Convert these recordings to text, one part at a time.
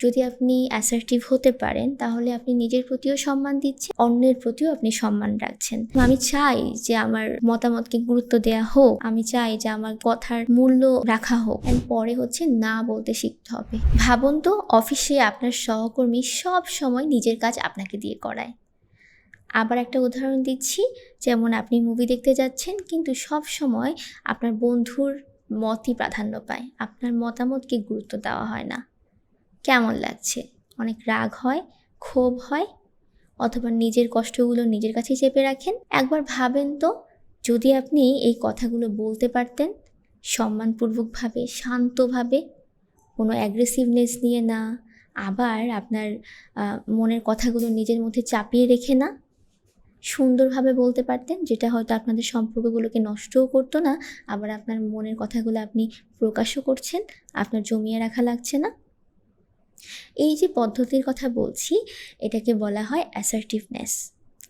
যদি আপনি অ্যাসার্টিভ হতে পারেন, তাহলে আপনি নিজের প্রতিও সম্মান দিচ্ছেন, অন্যের প্রতিও আপনি সম্মান রাখছেন। আমি চাই যে আমার মতামতকে গুরুত্ব দেওয়া হোক, আমি চাই যে আমার কথার মূল্য রাখা হোক। পরে হচ্ছে না বলতে শিখতে হবে। ভাবুন তো, অফিসে আপনার সহকর্মী সব সময় নিজের কাজ আপনাকে দিয়ে করায়। আবার একটা উদাহরণ দিচ্ছি, যেমন আপনি মুভি দেখতে যাচ্ছেন, কিন্তু সব সময় আপনার বন্ধুর মতই প্রাধান্য পায়। আপনার মতামতকে গুরুত্ব দেওয়া হয় না। কেমন লাগছে? অনেক রাগ হয়, ক্ষোভ হয়, অথবা নিজের কষ্টগুলো নিজের কাছে চেপে রাখেন। একবার ভাবেন তো, যদি আপনি এই কথাগুলো বলতে পারতেন, সম্মানপূর্বকভাবে, শান্তভাবে, কোনো অ্যাগ্রেসিভনেস নিয়ে না, আবার আপনার মনের কথাগুলো নিজের মধ্যে চাপিয়ে রেখে না, সুন্দরভাবে বলতে পারতেন, যেটা হয়তো আপনাদের সম্পর্কগুলোকে নষ্টও করতো না, আবার আপনার মনের কথাগুলো আপনি প্রকাশও করছেন, আপনার জমিয়ে রাখা লাগছে না। এই যে পদ্ধতির কথা বলছি, এটাকে বলা হয় অ্যাসার্টিভনেস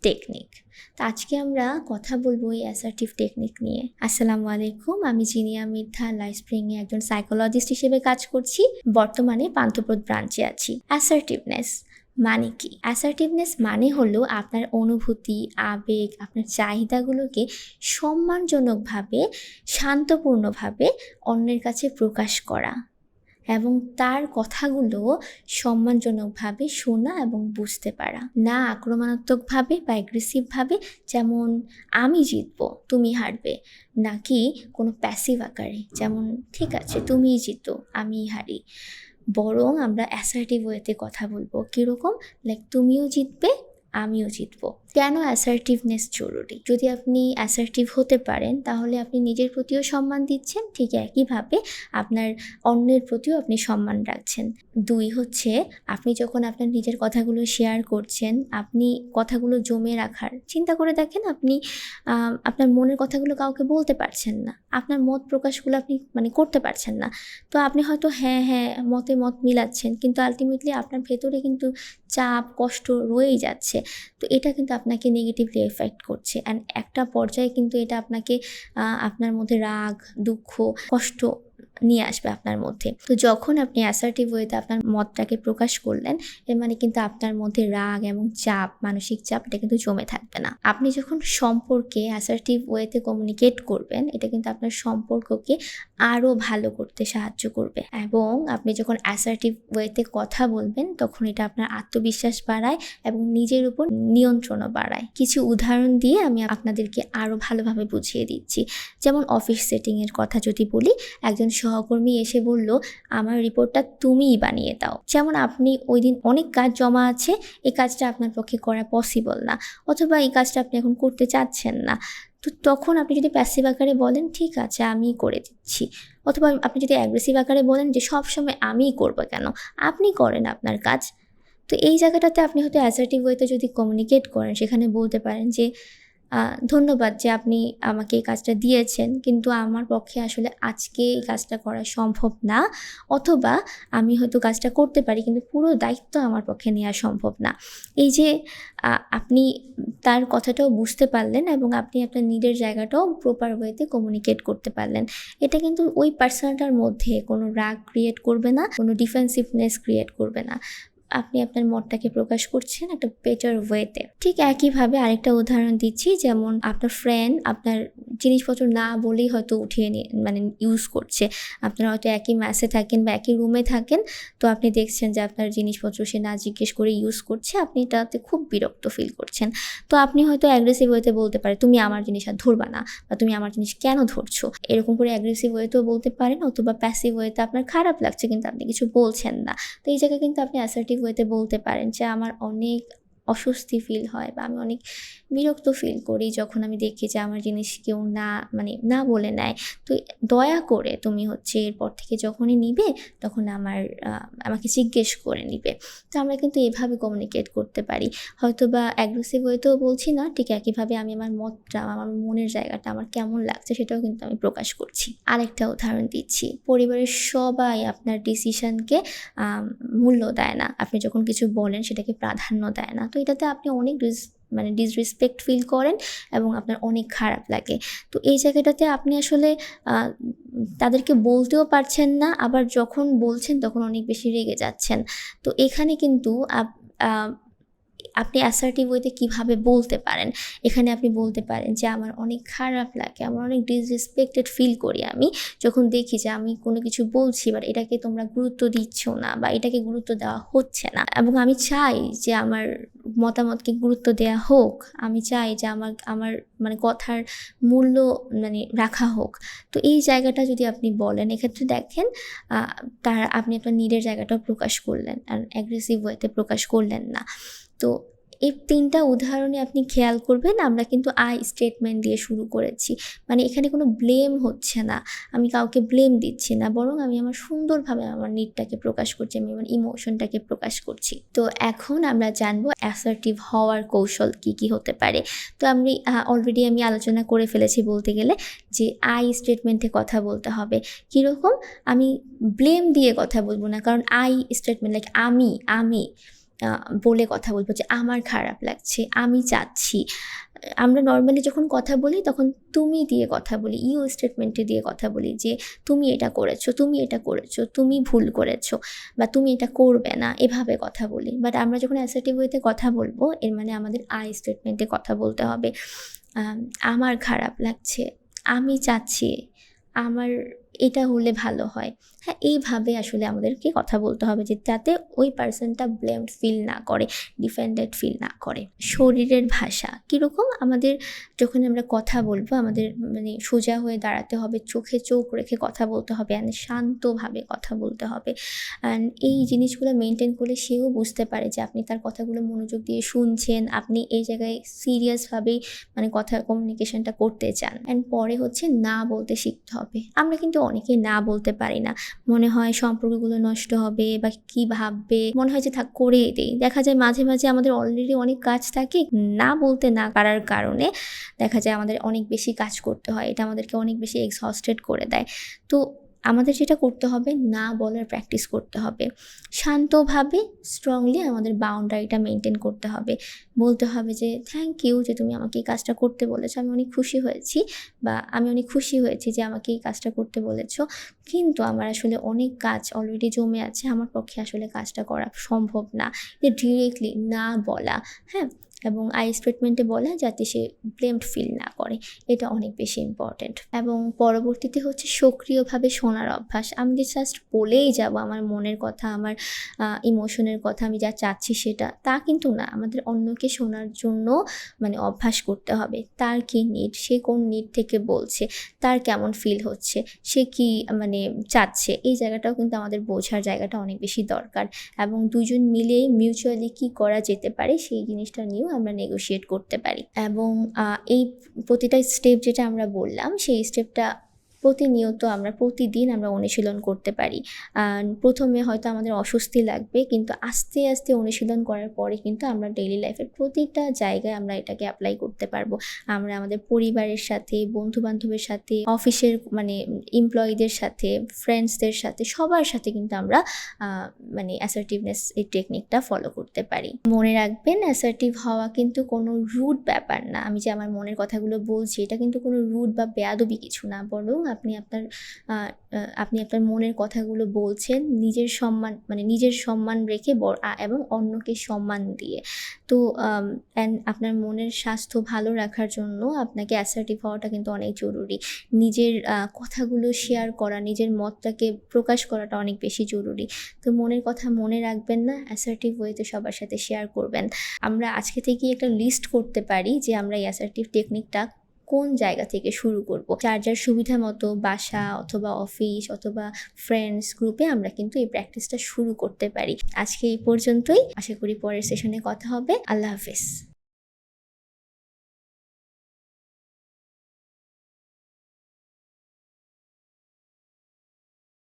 টেকনিক তো আজকে আমরা কথা বলব এই অ্যাসার্টিভ টেকনিক নিয়ে। আসসালামু আলাইকুম, আমি জিনিয়া মিথ্যা লাইফ স্প্রিংয়ে একজন সাইকোলজিস্ট হিসেবে কাজ করছি, বর্তমানে পান্থপ্রদ ব্রাঞ্চে আছি। অ্যাসার্টিভনেস মানে কি? অ্যাসার্টিভনেস মানে হলো আপনার অনুভূতি, আবেগ, আপনার চাহিদাগুলোকে সম্মানজনকভাবে, শান্তপূর্ণভাবে অন্যের কাছে প্রকাশ করা। এবং তার কথাগুলো সম্মানজনকভাবে শোনা এবং বুঝতে পারা। না আক্রমণাত্মকভাবে বা অ্যাগ্রেসিভভাবে যেমন, আমি জিতবো, তুমি হারবে নাকি কোনো প্যাসিভ আকারে, যেমন, ঠিক আছে তুমিই জিতো, আমিই হারি বরং আমরা অ্যাসার্টিভ ওয়েতে কথা বলব। কীরকম? লাইক তুমিও জিতবে, আমিও জিতবো কেন অ্যাসার্টিভনেস জরুরি? যদি আপনি অ্যাসার্টিভ হতে পারেন, তাহলে আপনি নিজের প্রতিও সম্মান দিচ্ছেন, ঠিক একইভাবে আপনার অন্যের প্রতিও আপনি সম্মান রাখছেন। দুই হচ্ছে, আপনি যখন আপনার নিজের কথাগুলো শেয়ার করছেন, আপনি কথাগুলো জমে রাখার, চিন্তা করে দেখেন আপনি আপনার মনের কথাগুলো কাউকে বলতে পারছেন না। আপনার মত প্রকাশগুলো আপনি মানে করতে পারছেন না। তো আপনি হয়তো হ্যাঁ হ্যাঁ মতে মত মিলাচ্ছেন, কিন্তু আলটিমেটলি আপনার ভেতরে কিন্তু চাপ, কষ্ট রয়েই যাচ্ছে। তো এটা কিন্তু আপনাকে নেগেটিভলি এফেক্ট করছে। অ্যান্ড একটা পর্যায়ে কিন্তু এটা আপনাকে আপনার মধ্যে রাগ, দুঃখ, কষ্ট নিয়ে আসবে আপনার মধ্যে। তো যখন আপনি অ্যাসার্টিভ ওয়েতে আপনার মতটাকে প্রকাশ করলেন, এর মানে কিন্তু আপনার মধ্যে রাগ এবং চাপ, মানসিক চাপ, এটা কিন্তু জমে থাকবে না। আপনি যখন সম্পর্কে অ্যাসার্টিভ ওয়েতে কমিউনিকেট করবেন, এটা কিন্তু আপনার সম্পর্ককে আরও ভালো করতে সাহায্য করবে। এবং আপনি যখন অ্যাসার্টিভ ওয়েতে কথা বলবেন, তখন এটা আপনার আত্মবিশ্বাস বাড়ায় এবং নিজের উপর নিয়ন্ত্রণও বাড়ায়। কিছু উদাহরণ দিয়ে আমি আপনাদেরকে আরও ভালোভাবে বুঝিয়ে দিচ্ছি। যেমন অফিস সেটিংয়ের কথা যদি বলি, একজন সহকর্মী এসে বলল, আমার রিপোর্টটা তুমিই বানিয়ে দাও। যেমন আপনি ওই দিন অনেক কাজ জমা আছে, এই কাজটা আপনার পক্ষে করা পসিবল না, অথবা এই কাজটা আপনি এখন করতে চাচ্ছেন না। তো তখন আপনি যদি প্যাসিভ আকারে বলেন, ঠিক আছে, আমিই করে দিচ্ছি। অথবা আপনি যদি অ্যাগ্রেসিভ আকারে বলেন যে সব সময় আমিই করব কেন? আপনি করেন আপনার কাজ। তো এই জায়গাটাতে আপনি হয়তো অ্যাসার্টিভ ওয়েতে যদি কমিউনিকেট করেন, সেখানে বলতে পারেন যে ধন্যবাদ যে আপনি আমাকে এই কাজটা দিয়েছেন। কিন্তু আমার পক্ষে আসলে আজকে এই কাজটা করা সম্ভব না। অথবা আমি হয়তো কাজটা করতে পারি, কিন্তু পুরো দায়িত্ব আমার পক্ষে নেওয়া সম্ভব না। এই যে আপনি তার কথাটাও বুঝতে পারলেন এবং আপনি আপনার নিজের জায়গাটাও প্রপার ওয়েতে কমিউনিকেট করতে পারলেন। এটা কিন্তু ওই পার্সনটার মধ্যে কোনো রাগ ক্রিয়েট করবে না, কোনো ডিফেন্সিভনেস ক্রিয়েট করবে না। আপনি আপনার মতটাকে প্রকাশ করছেন একটা বেটার ওয়েতে ঠিক একইভাবে আরেকটা উদাহরণ দিচ্ছি, যেমন আপনার ফ্রেন্ড আপনার জিনিসপত্র না বলেই হয়তো উঠিয়ে নিয়ে মানে ইউজ করছে। আপনারা হয়তো একই ম্যাসে থাকেন বা একই রুমে থাকেন, তো আপনি দেখছেন যে আপনার জিনিসপত্র সে না জিজ্ঞেস করে ইউজ করছে, আপনি তাতে খুব বিরক্ত ফিল করছেন। তো আপনি হয়তো অ্যাগ্রেসিভ ওয়েতে বলতে পারেন, তুমি আমার জিনিস আর ধরবা না বা, তুমি আমার জিনিস কেন ধরছো? এরকম করে অ্যাগ্রেসিভ ওয়েতেও বলতে পারেন, অথবা প্যাসিভ ওয়েতে আপনার খারাপ লাগছে কিন্তু আপনি কিছু বলছেন না। তো এই জায়গায় কিন্তু আপনি অ্যাসার্টিভ ওয়েতে বলতে পারেন যে, আমার অনেক অস্বস্তি ফিল হয় বা আমি অনেক বিরক্ত ফিল করি যখন আমি দেখি যে আমার জিনিস কেউ না মানে না বলে নেয়। তো দয়া করে তুমি হচ্ছে এরপর থেকে যখনই নিবে তখন আমার আমাকে জিজ্ঞেস করে নিবে। তো আমরা কিন্তু এভাবে কমিউনিকেট করতে পারি। হয়তো বা অ্যাগ্রেসিভ ওয়েতেও বলছি না, ঠিক একইভাবে আমি আমার মতটা, আমার মনের জায়গাটা আমার কেমন লাগছে সেটাও কিন্তু আমি প্রকাশ করছি। আরেকটা উদাহরণ দিচ্ছি। পরিবারের সবাই আপনার ডিসিশনকে মূল্য দেয় না। আপনি যখন কিছু বলেন সেটাকে প্রাধান্য দেয় না। তো এটাতে আপনি অনেক মানে ডিসরেসপেক্ট ফিল করেন এবং আপনার অনেক খারাপ লাগে। তো এই জায়গাটাতে আপনি আসলে তাদেরকে বলতেও পারছেন না, আবার যখন বলছেন তখন অনেক বেশি রেগে যাচ্ছেন। তো এখানে কিন্তু আপনি অ্যাসার্টিভ ওয়েতে কীভাবে বলতে পারেন? এখানে আপনি বলতে পারেন যে, আমার অনেক খারাপ লাগে, আমার অনেক ডিসরেসপেক্টেড ফিল করি আমি। যখন দেখি যে, আমি কোনো কিছু বলছি বাট এটাকে তোমরা গুরুত্ব দিচ্ছ না বা এটাকে গুরুত্ব দেওয়া হচ্ছে না। এবং আমি চাই যে, আমার মতামতকে গুরুত্ব দেওয়া হোক। আমি চাই যে, আমার আমার মানে কথার মূল্য মানে রাখা হোক। তো এই জায়গাটা যদি আপনি বলেন, এক্ষেত্রে দেখেন তার, আপনি আপনার নিডের জায়গাটাও প্রকাশ করলেন। আর অ্যাগ্রেসিভ ওয়েতে প্রকাশ করলেন না। তো এই তিনটা উদাহরণে আপনি খেয়াল করবেন, আমরা কিন্তু আই স্টেটমেন্ট দিয়ে শুরু করেছি। মানে এখানে কোনো ব্লেম হচ্ছে না। আমি কাউকে ব্লেম দিচ্ছি না, বরং আমি আমার সুন্দরভাবে আমার নিটটাকে প্রকাশ করছি, আমি আমার ইমোশনটাকে প্রকাশ করছি। তো এখন আমরা জানব অ্যাসার্টিভ হওয়ার কৌশল কি কি হতে পারে। তো আমি অলরেডি আমি আলোচনা করে ফেলেছি বলতে গেলে যে আই স্টেটমেন্টে কথা বলতে হবে। কীরকম? আমি ব্লেম দিয়ে কথা বলব না, কারণ আই স্টেটমেন্ট লাইক আমি আমি বলে কথা বলব যে আমার খারাপ লাগছে, আমি চাচ্ছি। আমরা নর্মালি যখন কথা বলি তখন তুমি দিয়ে কথা বলি ইউ স্টেটমেন্টে দিয়ে কথা বলি যে তুমি এটা করেছ, তুমি এটা করেছ, তুমি ভুল করেছ বা তুমি এটা করবে না, এভাবে কথা বলি। বাট আমরা যখন অ্যাসার্টিভ ওয়েতে কথা বলব, এর মানে আমাদের আই স্টেটমেন্টে কথা বলতে হবে আমার খারাপ লাগছে, আমি চাচ্ছি, আমার এটা হলে ভালো হয়। হ্যাঁ এইভাবে আসলে আমাদেরকে কথা বলতে হবে যে যাতে ওই পার্সনটা ব্লেমড ফিল না করে ডিফেন্ডেড ফিল না করে। শরীরের ভাষা কীরকম? আমাদের যখন আমরা কথা বলব, আমাদের মানে সোজা হয়ে দাঁড়াতে হবে, চোখে চোখ রেখে কথা বলতে হবে অ্যান্ড শান্তভাবে কথা বলতে হবে। অ্যান্ড এই জিনিসগুলো মেনটেন করলে সেও বুঝতে পারে যে আপনি তার কথাগুলো মনোযোগ দিয়ে শুনছেন, আপনি এই জায়গায় সিরিয়াসভাবেই মানে কথা কমিউনিকেশনটা করতে চান। অ্যান্ড পরে হচ্ছে না বলতে শিখতে হবে। আমরা কিন্তু অনেকেই না বলতে পারি না। মনে হয় সম্পর্কগুলো নষ্ট হবে বা কি ভাববে, মনে হয় যে থাক করে দেই। দেখা যায় মাঝে মাঝে আমাদের অলরেডি অনেক কাজ থাকে, না বলতে না পারার কারণে দেখা যায় আমাদের অনেক বেশি কাজ করতে হয়। এটা আমাদেরকে অনেক বেশি এক্সহস্টেড করে দেয়। তো আমাদের যেটা করতে হবে, না বলার প্র্যাকটিস করতে হবে। শান্তভাবে স্ট্রংলি আমাদের বাউন্ডারিটা মেনটেন করতে হবে। বলতে হবে যে থ্যাংক ইউ যে তুমি আমাকে এই কাজটা করতে বলেছ। আমি অনেক খুশি হয়েছি বা আমি অনেক খুশি হয়েছি যে আমাকে এই কাজটা করতে বলেছ। কিন্তু আমার আসলে অনেক কাজ অলরেডি জমে আছে। আমার পক্ষে আসলে কাজটা করা সম্ভব না। যে ডিরেক্টলি না বলা। হ্যাঁ? এবং আই স্টেটমেন্টে বলা যাতে সে ব্লেমড ফিল না করে। এটা অনেক বেশি ইম্পর্ট্যান্ট এবং পরবর্তীতে হচ্ছে সক্রিয়ভাবে শোনার অভ্যাস। আমি যে জাস্ট বলেই যাব আমার মনের কথা, আমার ইমোশনের কথা, আমি যা চাচ্ছি সেটা, তা কিন্তু না। আমাদের অন্যকে শোনার জন্য মানে অভ্যাস করতে হবে। তার কি নিড সে কোন নিড থেকে বলছে? তার কেমন ফিল হচ্ছে? সে কি মানে চাচ্ছে? এই জায়গাটাও কিন্তু আমাদের বোঝার জায়গাটা অনেক বেশি দরকার। এবং দুজন মিলেই মিউচুয়ালি কি করা যেতে পারে, সেই জিনিসটা নিয়েও আমরা নেগোশিয়েট করতে পারি। এবং এই প্রতিটা স্টেপ যেটা আমরা বললাম সেই স্টেপটা প্রতিনিয়ত আমরা প্রতিদিন আমরা অনুশীলন করতে পারি। প্রথমে হয়তো আমাদের অস্বস্তি লাগবে, কিন্তু আস্তে আস্তে অনুশীলন করার পরে কিন্তু আমরা ডেইলি লাইফের প্রতিটা জায়গায় আমরা এটাকে অ্যাপ্লাই করতে পারব। আমরা আমাদের পরিবারের সাথে বন্ধু বান্ধবের সাথে, অফিসের মানে এমপ্লয়ীদের সাথে ফ্রেন্ডসদের সাথে, সবার সাথে কিন্তু আমরা মানে অ্যাসার্টিভনেস এই টেকনিকটা ফলো করতে পারি। মনে রাখবেন অ্যাসার্টিভ হওয়া কিন্তু কোনো রুট ব্যাপার না। আমি যে আমার মনের কথাগুলো বলছি, এটা কিন্তু কোনো রুট বা বেয়াদবি কিছু না, বরং আপনি আপনার আপনি আপনার মনের কথাগুলো বলছেন নিজের সম্মান মানে নিজের সম্মান রেখে এবং অন্যকে সম্মান দিয়ে। তো অ্যান্ড আপনার মনের স্বাস্থ্য ভালো রাখার জন্য আপনাকে অ্যাসার্টিভ হওয়াটা কিন্তু অনেক জরুরি। নিজের কথাগুলো শেয়ার করা, নিজের মতটাকে প্রকাশ করাটা অনেক বেশি জরুরি। তো মনের কথা মনে রাখবেন না অ্যাসার্টিভ ওয়েতে সবার সাথে শেয়ার করবেন। আমরা আজকে থেকেই একটা লিস্ট করতে পারি যে আমরা এই অ্যাসার্টিভ টেকনিকটা কোন জায়গা থেকে শুরু করব? যার যার সুবিধা মতো বাসা অথবা অফিস অথবা ফ্রেন্ডস গ্রুপে আমরা কিন্তু এই প্র্যাকটিসটা শুরু করতে পারি। আজকে এই পর্যন্তই। আশা করি পরের সেশনে কথা হবে। আল্লাহ হাফেজ।